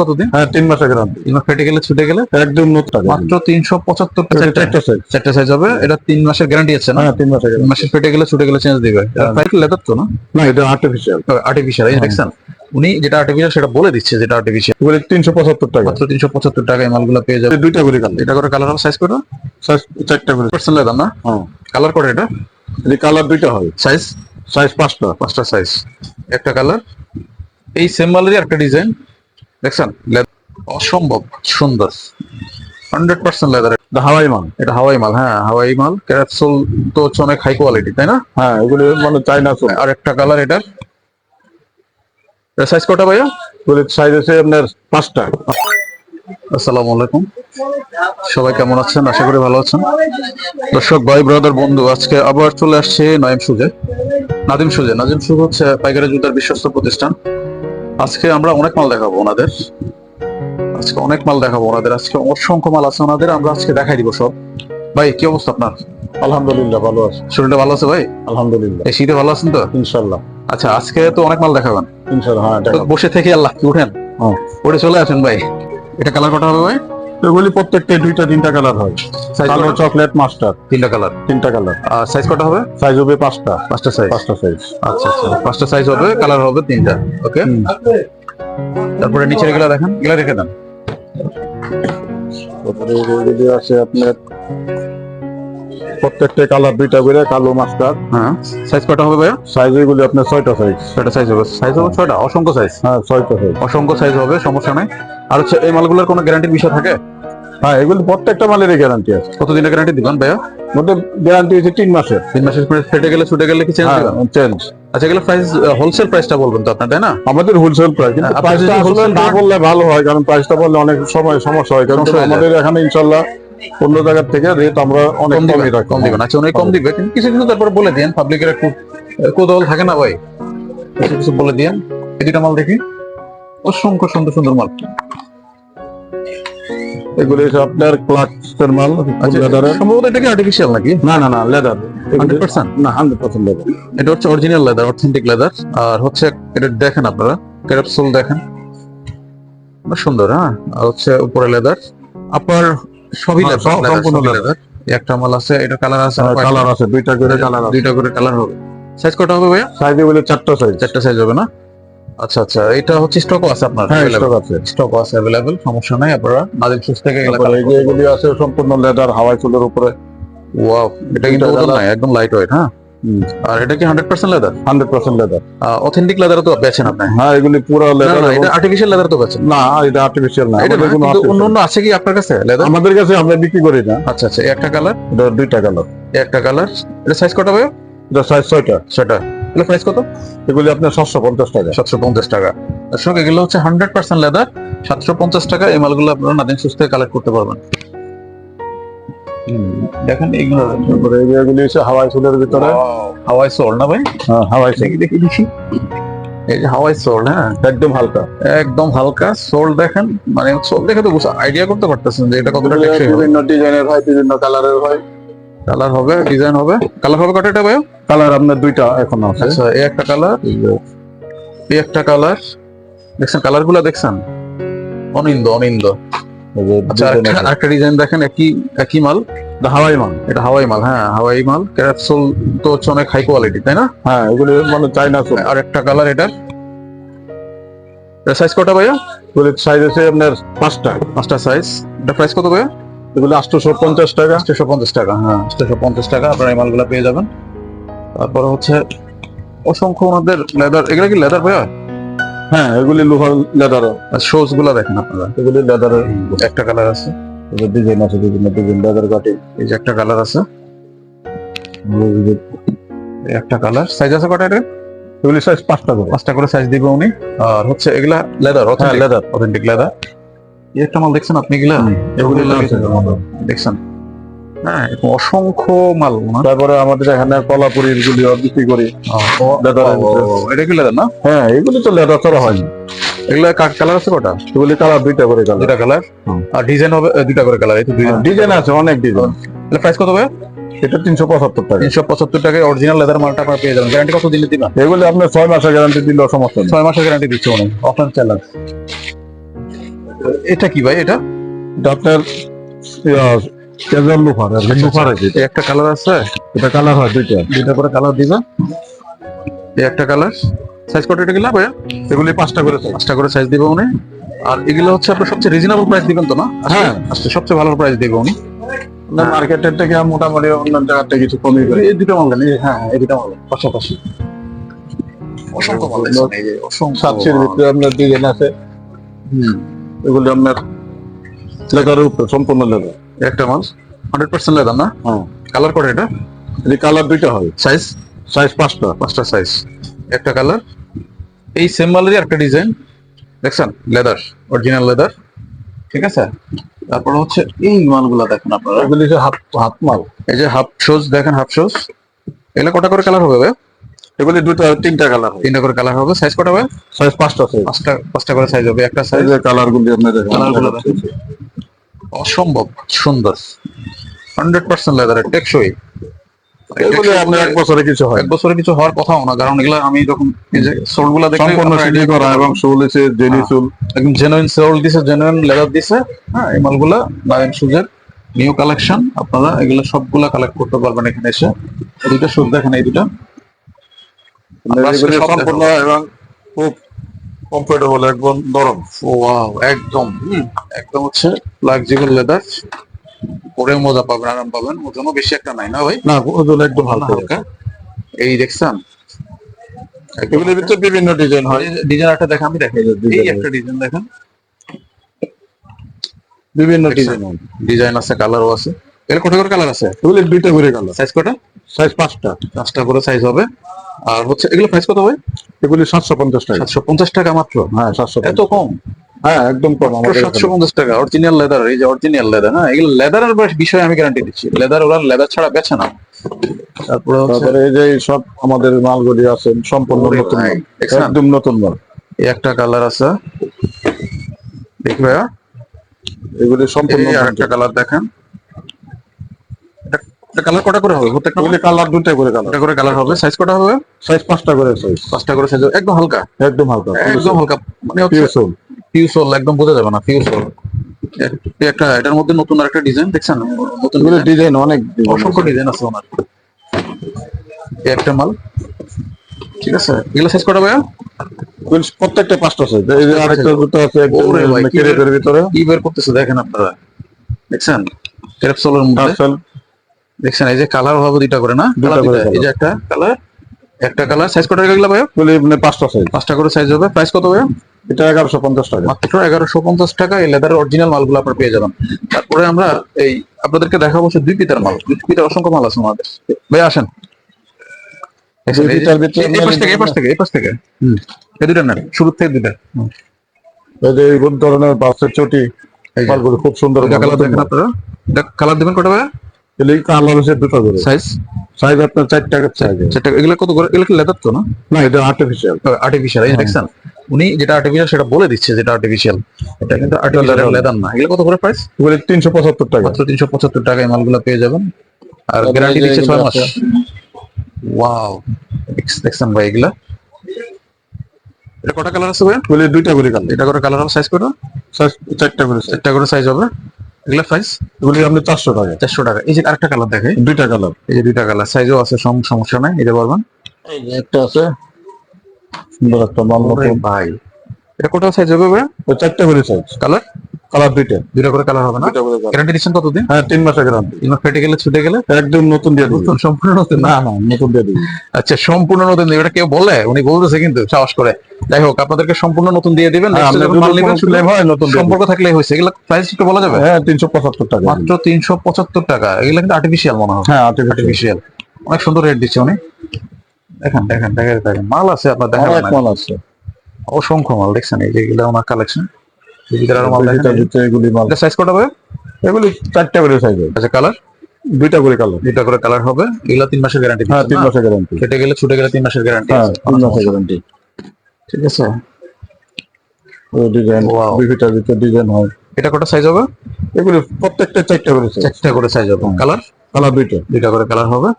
কতদিন? হ্যাঁ তিন মাসের গ্যারান্টি এবার ফেটে গেলে ছুটে গেলে একদম নতুন মাত্র তিনশো পঁচাত্তর একটা সাইজ চারটে সাইজ হবে এটা তিন মাসের গ্যারান্টি আছে না? হ্যাঁ তিন মাসের তিন মাসের ফেটে গেলে ছুটে গেলে চেঞ্জ দিবে। লেদার তো না? না এটা আর্টিফিশিয়াল আর্টিফিশিয়াল এই দেখছেন? উনি যেটা আর্টিফিশিয়াল সেটা বলে দিচ্ছে যেটা আর্টিফিশিয়াল এগুলো তিনশো পঁচাত্তর টাকা। মাত্র তিনশো পঁচাত্তর টাকায় মালগুলো পেয়ে যাবে। দুইটা করে কালার এটা করে কালার হবে সাইজ করে সাইজ চারটা করে। পার্সেন্ট লেদার না? হ্যাঁ। কালার করে এটা? এই কালার দুইটা হবে সাইজ সাইজ পাঁচটা। পাঁচটা সাইজ একটা কালার এই সেম মালেরই একটা ডিজাইন দেখছেন? অসম্ভব। সুন্দর। হান্ড্রেড পার্সেন্ট লেদার এটা হাওয়াই মাল। এটা হাওয়াই মাল হ্যাঁ হাওয়াই মাল। ক্যাপসুল তো হচ্ছে অনেক হাই কোয়ালিটি তাই না? হ্যাঁ এগুলো মানে চাইনা চলে আর একটা কালার এটার। সাইজ কটা ভাইয়া? সাইজ আছে আপনার পাঁচটা। আসসালামু আলাইকুম। সবাই কেমন আছেন? আশা করি ভালো আছেন। দর্শক ভাই ব্রাদার বন্ধু আজকে আবার চলে আসছে নয়ম সুজে। নাদিম সুজে। নাদিম সুজ হচ্ছে পাইকারি জুতার বিশ্বস্ত প্রতিষ্ঠান। আজকে আমরা অনেক মাল দেখাবো ওনাদের। আজকে অনেক মাল দেখাবো ওনাদের। আজকে অসংখ্য মাল আছে। ওনাদের আমরা আজকে দেখাই দিব সব। ভাই কি অবস্থা আপনার? আলহামদুলিল্লাহ ভালো আছে। শরীরটা ভালো আছে ভাই? আলহামদুলিল্লাহ। এই শীতে ভালো আছেন তো? ইনশাল্লাহ আচ্ছা আজকে তো অনেক মাল দেখাবেন। ইনশাল্লাহ হ্যাঁ বসে থেকে আল্লাহ কি উঠেন? হ্যাঁ। উঠে চলে আসেন ভাই। এটা কালার কটা হবে ভাই? এগুলি প্রত্যেকটা দুইটা তিনটা কালার হয়। কালো চকলেট মাস্টার তিনটা কালার তিনটা কালার আর সাইজ কটা হবে? সাইজ হবে পাঁচটা। পাঁচটা সাইজ পাঁচটা সাইজ আচ্ছা আচ্ছা। পাঁচটা সাইজ হবে কালার হবে তিনটা। ওকে তারপরে নিচে এগুলা দেখেন। এগুলা রেখে দেন। তারপরে এগুলি আছে আপনার প্রত্যেকটা কালার দুইটা করে কালো মাস্টার হ্যাঁ। সাইজ কটা হবে ভাইয়া? সাইজ এগুলি আপনার ছয়টা সাইজ ছয়টা সাইজ হবে। সাইজ হবে ছয়টা? অসংখ্য সাইজ হ্যাঁ ছয়টা সাইজ অসংখ্য সাইজ হবে সমস্যা নাই। আর হচ্ছে এই মালগুলোর কোনো গ্যারান্টির বিষয় থাকে? হ্যাঁ এগুলি প্রত্যেকটা মালেরই গ্যারান্টি আছে। কতদিনের গ্যারান্টি দিবেন ভাইয়া? মধ্যে গ্যারান্টি হচ্ছে তিন মাসের। তিন মাসের পরে ফেটে গেলে ছুটে গেলে কি চেঞ্জ হ্যাঁ চেঞ্জ আচ্ছা এগুলো প্রাইস হোলসেল প্রাইসটা বলবেন তো আপনার তাই না? আমাদের হোলসেল প্রাইস কিন্তু প্রাইসটা আসলে না বললে ভালো হয় কারণ প্রাইসটা বললে অনেক সময় সমস্যা হয়। কারণ। আমাদের এখানে ইনশাল্লাহ অন্য জায়গার থেকে রেট আমরা অনেক কম রাখি। কম দিবেন। আচ্ছা অনেক কম দিবে কিন্তু কিছু কিছু তারপরে বলে দিন পাবলিকের একটু কৌতূহল থাকে না ভাই? কিছু কিছু বলে দিন এই দুটা মাল দেখি। অসংখ্য সুন্দর সুন্দর মাল। এগুলি আপনার ক্লাক্সের মাল আচ্ছা লেদারের সম্ভবত এটা কি আর্টিফিশিয়াল নাকি? না না না লেদার হান্ড্রেড পার্সেন্ট না হান্ড্রেড পার্সেন্ট লেদার এটা হচ্ছে অরিজিনাল লেদার অথেন্টিক লেদার আর হচ্ছে এটা দেখেন আপনারা ক্যাপসুল দেখেন। সুন্দর হ্যাঁ? আর হচ্ছে উপরে লেদার আপনার সবই হ্যাঁ, লেদার একটা মাল আছে এটা কালার আছে কালার আছে দুইটা করে কালার দুইটা করে কালার হবে। সাইজ কটা হবে ভাইয়া? সাইজ চারটা সাইজ চারটা সাইজ হবে না? আচ্ছা আচ্ছা এটা হচ্ছে স্টকও আছে আপনার হ্যাঁ স্টক আছে। স্টক আছে সমস্যা নাই আপনারা সুস থেকে এগুলা আছে সম্পূর্ণ লেদার হাওয়াই চুলের উপরে। ওয়াও এটা কিন্তু ওজন নাই একদম লাইট ওয়েট হ্যাঁ? আর এটা কি hundred percent leather hundred percent leather authentic leather তো বেছেন আপনি? হ্যাঁ এগুলি পুরো লেদার না, এটা আর্টিফিশিয়াল লেদার তো বেছেন। না এটা আর্টিফিশিয়াল না এটা কিন্তু অন্য অন্য আছে কি আপনার কাছে লেদার আমাদের কাছে আমরা বিক্রি করি না। আচ্ছা আচ্ছা একটা কালার এটা দুইটা কালার একটা কালার এটা সাইজ কত হবে এটা সাইজ ছয়টা। সেটা এগুলো প্রাইস কত? এগুলি আপনার সাতশো পঞ্চাশ টাকা। সাতশো পঞ্চাশ টাকা। দর্শক এগুলো হচ্ছে হান্ড্রেড পার্সেন্ট লেদার সাতশো পঞ্চাশ টাকা এই মালগুলো আপনারা থেকে কালেক্ট করতে পারবেন। দেখেন এগুলো। তারপরে এগুলি হচ্ছে হাওয়াই চুলের ভিতরে। হাওয়াই সোল না ভাই? হ্যাঁ হাওয়াই দেখি দেখি দেখি। এই যে হাওয়াই সোল হ্যাঁ? একদম হালকা। একদম হালকা সোল দেখেন। মানে সোল দেখে তো আইডিয়া করতে পারতেছেন যে এটা কতটা টেকসই বিভিন্ন ডিজাইনের হয় বিভিন্ন কালারের হয়। কালার হবে ডিজাইন হবে। কালার হবে কটা এটা ভাই? কালার আপনার দুইটা এখন আছে। আচ্ছা এই একটা কালার এই একটা কালার দেখছেন কালারগুলা দেখছেন? অনিন্দ অনিন্দ। আচ্ছা। আরেকটা ডিজাইন দেখেন একই একই মাল। হাওয়াই মান এটা হাওয়াই মাল হ্যাঁ হাওয়াই মাল। ক্যাপসুল তো হচ্ছে অনেক হাই কোয়ালিটি তাই না? হ্যাঁ এগুলি মানে চাইনা আর একটা কালার এটার। এটা সাইজ কটা ভাইয়া? সাইজ আছে আপনার পাঁচটা। পাঁচটা সাইজ এটা প্রাইস কত ভাইয়া? এগুলি আটশোশো পঞ্চাশ টাকা। আটশো পঞ্চাশ টাকা হ্যাঁ আটশো পঞ্চাশ টাকা আপনারা এই মালগুলো পেয়ে যাবেন। তারপরে হচ্ছে অসংখ্য ওনাদের লেদার এগুলো কি লেদার ভাইয়া? হ্যাঁ এগুলি লোহার লেদার আর শোজগুলা দেখেন আপনারা। এগুলি লেদারের একটা কালার আছে। ডিজাইন আছে বিভিন্ন ডিজাইন লেদার কাটি এই যে একটা কালার আছে। একটা কালার সাইজ আছে কটা এটা? এগুলি সাইজ পাঁচটা করে। পাঁচটা করে সাইজ দিবে উনি। আর হচ্ছে এগুলা leather authentic leather authentic leather একটা মাল দেখছেন আপনি এগুলা? দেখছেন? হ্যাঁ অসংখ্য মাল তারপরে আমাদের এখানে কলাপুরির গুলি বিক্রি করি। এটা কি লেদার না? হ্যাঁ এগুলি তো লেদার ছাড়া হয়নি। এগুলা কালার আছে কটা? এগুলি কালার দুইটা করে কালার। দুটা কালার? আর ডিজাইন হবে আহ, করে কালার এই তো ডিজাইন ডিজাইন আছে অনেক ডিজাইন। প্রাইস কত হবে এটা তিনশো পঁচাত্তর টাকা। তিনশো পঁচাত্তর টাকায় অরিজিনাল লেদার মালটা আপনারা পেয়ে যাবেন। গ্যারান্টি কত দিলে দিবেন এগুলি আপনার ছয় মাসের গ্যারান্টি দিলেও সমস্যা ছয় মাসের গ্যারান্টি দিচ্ছে অফলাইন চ্যালেঞ্জ এটা কি ভাই এটা? আপনার লোফার আর লোফার আছে। একটা কালার আছে? এটা কালার হয় দুইটা। দুইটা করে কালার দিবা। একটা কালার সাইজ কত এটা গেলা ভাইয়া? এগুলি পাঁচটা করে পাঁচটা করে সাইজ দিবে উনি। আর এগুলো হচ্ছে আপনার সবচেয়ে রিজনেবল প্রাইস দিবেন তো না? হ্যাঁ। আজকে সবচেয়ে ভালো প্রাইস দিবে উনি। আপনার মার্কেটের থেকে মোটামুটি অন্য জায়গার থেকে কিছু কমই করে? এই দুটো মাল হ্যাঁ এই দুটো মাল পাশাপাশি। অসংখ্য মাল অসংখ্য সাতশির ভিতরে আপনার ডিজাইন আছে। হুম, এগুলি আপনার লেখার উপরে সম্পূর্ণ লেখা একটা মাল। হান্ড্রেড পার্সেন্ট লেদার না? হ্যাঁ কালার করে এটা? এই কালার দুইটা হয়। সাইজ সাইজ পাঁচটা। পাঁচটা সাইজ একটা কালার এই সেম মালেরই একটা ডিজাইন দেখছেন? লেদার অরিজিনাল লেদার ঠিক আছে? তারপর হচ্ছে এই মালগুলা দেখেন আপনারা। এগুলি যে হাফ হাত মাল। এই যে হাফ শোজ দেখেন হাফ শোজ এগুলো কটা করে কালার হবে ভাই? এগুলি দুটো তিনটা কালার তিনটা করে কালার হবে। সাইজ কটা হবে সাইজ পাঁচটা সাইজ পাঁচটা পাঁচটা করে সাইজ হবে। একটা সাইজ কালার গুলি অসম্ভব। সুন্দর। হান্ড্রেড পার্সেন্ট লেদারের টেকসই। এগুলি আপনার এক বছরে কিছু হয় এক বছরে কিছু হওয়ার কথাও না কারণ এগুলা আমি যখন এই যে সোলগুলা সম্পূর্ণ আপনারা করা এবং পারবেন। শুল আছে জেলি একদম জেনুইন সোল দিছে জেনুইন লেদার দিছে। হ্যাঁ এই মালগুলা নারায়ণ সুজের নিউ কালেকশন আপনারা এগুলো সবগুলা কালেক্ট করতে পারবেন এখানে এসে। এই দুইটা সুদ দেখেন এই দুটা সম্পূর্ণ এবং খুব কমফোর্টেবল একদম নরম। ওয়াও একদম একদম হচ্ছে ফ্লেক্সিবল লেদার পরে মজা পাবেন আরাম পাবেন। ওজনও বেশি একটা নাই না ভাই? না ওজন একদম হালকা। হালকা। এই দেখছেন? এগুলির ভিতরে বিভিন্ন ডিজাইন হয়। ডিজাইন একটা দেখেন আমি দেখাই এই একটা ডিজাইন দেখেন। বিভিন্ন ডিজাইন ডিজাইন আছে কালারও আছে। এর কটা করে কালার আছে? এগুলির দুইটা করে কালার সাইজ কটা? সাইজ পাঁচটা। পাঁচটা করে সাইজ হবে। আর হচ্ছে এগুলো প্রাইস কত ভাই? এগুলি সাতশো পঞ্চাশ টাকা। সাতশো পঞ্চাশ টাকা মাত্র? হ্যাঁ সাতশো এত কম? হ্যাঁ একদম কম। আমাদের সাতশো পঞ্চাশ টাকা। অরিজিনাল লেদার এই যে অরিজিনাল লেদার হ্যাঁ এগুলো লেদারের বিষয়ে আমি গ্যারান্টি দিচ্ছি। লেদার ওরা লেদার ছাড়া বেছে না। তারপরে। তারপরে এই যে সব আমাদের মালগুলি আছে সম্পূর্ণ নতুন? একদম নতুন মাল। এই একটা কালার আছে। দেখি ভাইয়া। এগুলি সম্পূর্ণ এই আরেকটা কালার দেখেন। এটা- কালার কটা করে হবে? প্রত্যেকটা কালার দুইটা করে কালার করে কালার হবে। সাইজ কটা হবে? সাইজ পাঁচটা করে সাইজ পাঁচটা করে সাইজ একদম হালকা। একদম হালকা। একদম হালকা। মানে হচ্ছে পিওর সোল ফিউসল একদম বোঝা যাবে না ফিউসল একটা এটার মধ্যে নতুন আরেকটা ডিজাইন দেখছেন? নতুন ডিজাইন অনেক অসংখ্য ডিজাইন আছে ওনার। একটা মাল। ঠিক আছে? এগুলো সাইজ কটা ভাইয়া? প্রত্যেকটা পাঁচটা সাইজ এই যে আরেকটা দুটো আছে একদম ভিতরে। কি বের করতেছে দেখেন আপনারা। দেখছেন? ক্রেপসোলের মধ্যে। দেখছেন এই যে কালার হবে দুইটা করে না? দুইটা করে এই যে একটা কালার একটা কালার সাইজ কটা এগুলো ভাইয়া? এগুলি মানে পাঁচটা সাইজ পাঁচটা করে সাইজ হবে। প্রাইস কত ভাইয়া? এটা এগারোশো পঞ্চাশ টাকা। মাত্র এগারোশো পঞ্চাশ টাকা। এই লেদারের অরিজিনাল মালগুলো আপনার পেয়ে যাবেন। তারপরে আমরা এই আপনাদেরকে দেখাবো হচ্ছে দুই পিতার মাল। দুই পিতার অসংখ্য মাল আছে আমাদের। ভাই আসেন। এই পাশ থেকে এই পাশ থেকে এই পাশ থেকে। এই দুটা নেন শুরু থেকে দুটা। এই ধরনের বাসের চটি মালগুলো খুব সুন্দর কালার দেখেন আপনারা? কালার দিবেন কটা ভাই এগুলি কালার হচ্ছে দুটো করে। সাইজ সাইজ আপনার চার টাকা সাইজ সেটা এগুলো কত করে? এগুলো কি লেদার তো না? না এটা আর্টিফিশিয়াল আর্টিফিশিয়াল এই দেখছেন? উনি যেটা আর্টিফিশিয়াল সেটা বলে দিচ্ছে যেটা আর্টিফিশিয়াল এটা কিন্তু আর্টিফিশিয়াল লেদার না। এগুলো কত করে প্রাইস এগুলি তিনশো পঁচাত্তর টাকা। মাত্র তিনশো পঁচাত্তর টাকায় মালগুলো পেয়ে যাবেন। আর তারপরে গ্যারান্টি দিচ্ছে ছয় মাস। ওয়াও দেখছেন ভাই এগুলা? এটা কটা কালার আছে ভাই এগুলি দুইটা করে কালার এটা করে কালার হবে সাইজ করে সাইজ চারটা করে। চারটা করে সাইজ হবে। এগুলা সাইজ এগুলি আপনি চারশো টাকা? চারশো টাকা। এই যে আরেকটা কালার দেখে দুইটা কালার এই যে দুইটা কালার সাইজও আছে সমস্যা নাই এটা পারবেন এই যে একটা আছে। সুন্দর একটা ভাই। এটা কটা সাইজ হবে ওই চারটা করে সাইজ কালার কালার দুইটা। দুইটা করে কালার হবে না? গ্যারান্টি দিচ্ছেন কতদিন? হ্যাঁ তিন মাসের গ্যারান্টি তিন মাস ফেটে গেলে ছুটে গেলে একদম নতুন দিয়ে দিবি। নতুন সম্পূর্ণ নতুন না? না নতুন দিয়ে দিবি। আচ্ছা সম্পূর্ণ নতুন দিবে। এটা কেউ বলে? উনি বলতেছে কিন্তু সাহস করে। যাই হোক আপনাদেরকে সম্পূর্ণ নতুন দিয়ে দিবেন। হ্যাঁ, নতুন সম্পর্ক থাকলেই হয়েছে। এগুলো প্রাইস একটু বলা যাবে? হ্যাঁ তিনশো পঁচাত্তর টাকা। মাত্র তিনশো পঁচাত্তর টাকা। এগুলো কিন্তু আর্টিফিশিয়াল মনে হয়। হ্যাঁ আর্টিফিশিয়াল অনেক সুন্দর রেট দিচ্ছে উনি। দেখেন দেখেন দেখেন দেখেন। মাল আছে আপনার দেখা অনেক মাল আছে। অসংখ্য মাল দেখছেন? এই যে এগুলো ওনার কালেকশন সাইজ হবে? এগুলি চারটা করে সাইজ আচ্ছা কালার দুইটা করে কালার দুইটা করে কালার হবে। এগুলো তিন মাসের গ্যারান্টি হ্যাঁ তিন মাসের গ্যারান্টি কেটে গেলে ছুটে গেলে তিন মাসের গ্যারান্টি হ্যাঁ আছে। তিন মাসের গ্যারান্টি ঠিক আছে। ওই ডিজাইন হয়। এটা কটা সাইজ হবে? এগুলি প্রত্যেকটা চারটা করে চারটা করে সাইজ হবে। কালার কালার দুইটা। দুইটা করে কালার হবে।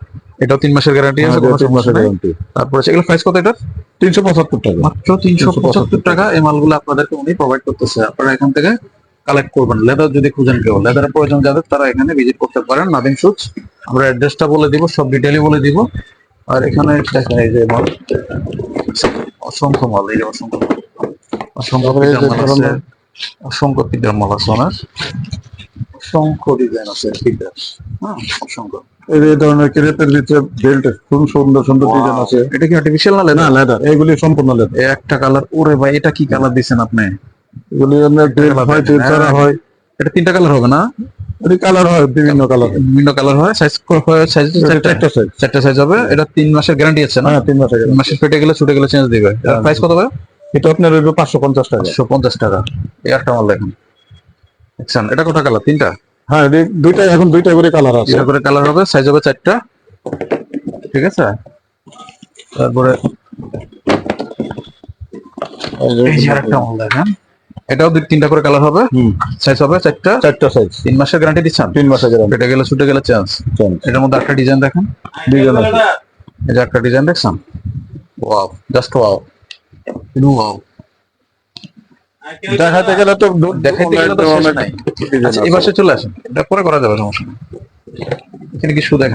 এটাও তিন মাসের গ্যারান্টি আছে হ্যাঁ, কোনো তিন মাসের গ্যারান্টি তারপরে এগুলো প্রাইস কত এটা তিনশো পঁচাত্তর টাকা। মাত্র তিনশো পঁচাত্তর টাকা এই মালগুলো আপনাদেরকে উনি প্রোভাইড করতেছে। আপনারা এখান থেকে কালেক্ট করবেন। লেদার যদি খুঁজেন কেউ লেদারের প্রয়োজন যাদের তারা এখানে ভিজিট করতে পারেন নাদিম শুজ আমরা অ্যাড্রেসটা বলে দিব সব ডিটেলই বলে দিব। আর এখানে দেখা এই যে মাল অসংখ্য মাল এই যে অসংখ্য অসংখ্য অসংখ্য পিটার মাল আছে ওনার। অসংখ্য ডিজাইন আছে হ্যাঁ অসংখ্য। এই ধরনের ক্রেপের ভিতরে বেল্ট খুব সুন্দর সুন্দর ডিজাইন আছে। এটা কি আর্টিফিশিয়াল না না লেদার লেদার এইগুলি সম্পূর্ণ লেদার একটা কালার ওরে ভাই এটা কি কালার দিছেন আপনি? এগুলি আপনার বেল্ট হয় আছে, ছাড়া হ্যাঁ। হয়। এটা তিনটা কালার হবে না? এটি কালার হয় বিভিন্ন কালার বিভিন্ন কালার হয় সাইজ সাইজ চারটা। সাইজ চারটা সাইজ হবে এটা তিন মাসের গ্যারান্টি আছে না? হ্যাঁ তিন মাস মাসের ফেটে গেলে ছুটে গেলে চেঞ্জ দিবে। প্রাইস কত ভাই? এটা আপনার পাঁচশো পঞ্চাশ টাকা। পঞ্চাশ টাকা। এই একটা মাল দেখেন দেখছেন এটা কোটা কালার তিনটা? হ্যাঁ এটি দুইটা এখন দুইটা করে কালার আছে। এটা করে কালার হবে সাইজ হবে চারটা। ঠিক আছে? তারপরে এটাও দুই তিনটা করে কালার হবে। হুম। সাইজ হবে চারটা। চারটা সাইজ তিন মাসের গ্যারান্টি দিচ্ছেন? তিন মাস আগে ফেটে গেলে ছুটে গেলে চান্স এটার মধ্যে একটা ডিজাইন দেখেন। ডিজাইন আছে। এই যে একটা ডিজাইন দেখছেন? ওয়াও জাস্ট ওয়াও ওয়াও দেখাতে গেলে তো গেলে তো শেষ নাই। আচ্ছা আছে। এই পাশে চলে আসেন। এটা পরে করা যাবে সমস্যা নেই। এখানে কি শু যায়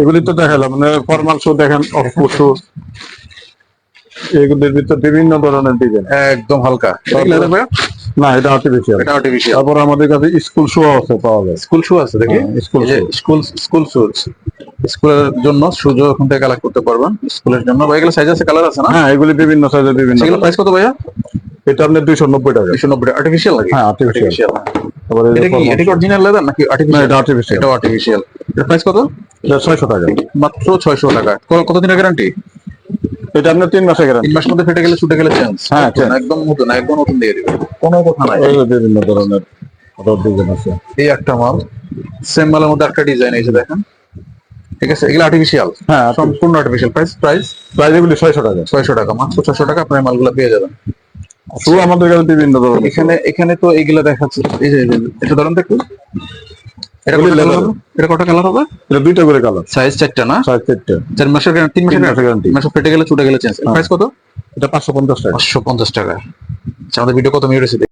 এগুলি তো দেখালাম মানে ফর্মাল শু দেখেন অফ শু। এগুলির ভিতর বিভিন্ন ধরনের ডিজাইন একদম হালকা। না এটা আর্টিফিশিয়াল এটা আর্টিফিশিয়াল তারপর আমাদের কাছে স্কুল শু আছে পাওয়া যায়। স্কুল শু আছে দেখি যে স্কুল স্কুল শুজ স্কুলের জন্য ওখান থেকে কালেক্ট করতে পারবেন স্কুলের জন্য। ভাই এগুলো সাইজ আছে কালার আছে না? হ্যাঁ এগুলি বিভিন্ন সাইজের বিভিন্ন সেগুলো প্রাইস কত ভাইয়া? এটা আপনার দুইশো নব্বই টাকা। দুশো নব্বই আর্টিফিশিয়াল নাকি? হ্যাঁ আর্টিফিশিয়াল তারপরে এটা কি এটা অরিজিনাল লেদার নাকি আর্টিফিশিয়াল এটা আর্টিফিশিয়াল এটা আর্টিফিশিয়াল এর প্রাইস কত? এটা ছয়শো টাকা। মাত্র ছয়শো টাকা। ক- কত দিনের গ্যারান্টি এটা আপনার তিন মাসে গ্যারান্টি তিন মাসের মধ্যে ফেটে গেলে ছুটে গেলে চেঞ্জ হ্যাঁ। একদম নতুন একদম নতুন দিয়ে দিবে। কোনো কথা নাই। বিভিন্ন ধরনের ডিজাইন আছে। এই একটা মাল সেম মালের মধ্যে একটা ডিজাইন যে দেখেন। ঠিক আছে এগুলো আর্টিফিশিয়াল হ্যাঁ সম্পূর্ণ আর্টিফিশিয়াল প্রাইস প্রাইস প্রাইস এগুলি ছয়শো টাকা। ছয়শো টাকা মাত্র ছয়শো টাকা আপনার মালগুলো পেয়ে যাবেন। শু আমাদের কাছে বিভিন্ন ধরনের। এখানে এখানে তো এইগুলা দেখাচ্ছে। এই যে এটা ধরেন তো একটু এটা কটা কালার হবে? এটা কটা কালার হবে? এটা দুইটা করে কালার সাইজ চারটা না? সাইজ চারটে। চার মাসের তিন মাসের তিন গ্যারান্টি মাসে ফেটে গেলে ছুটে গেলে চেঞ্জ প্রাইস কত? এটা পাঁচশো পঞ্চাশ টাকা। পাঁচশো পঞ্চাশ টাকা। আচ্ছা আমাদের ভিডিও কত মিনিট হয়েছে?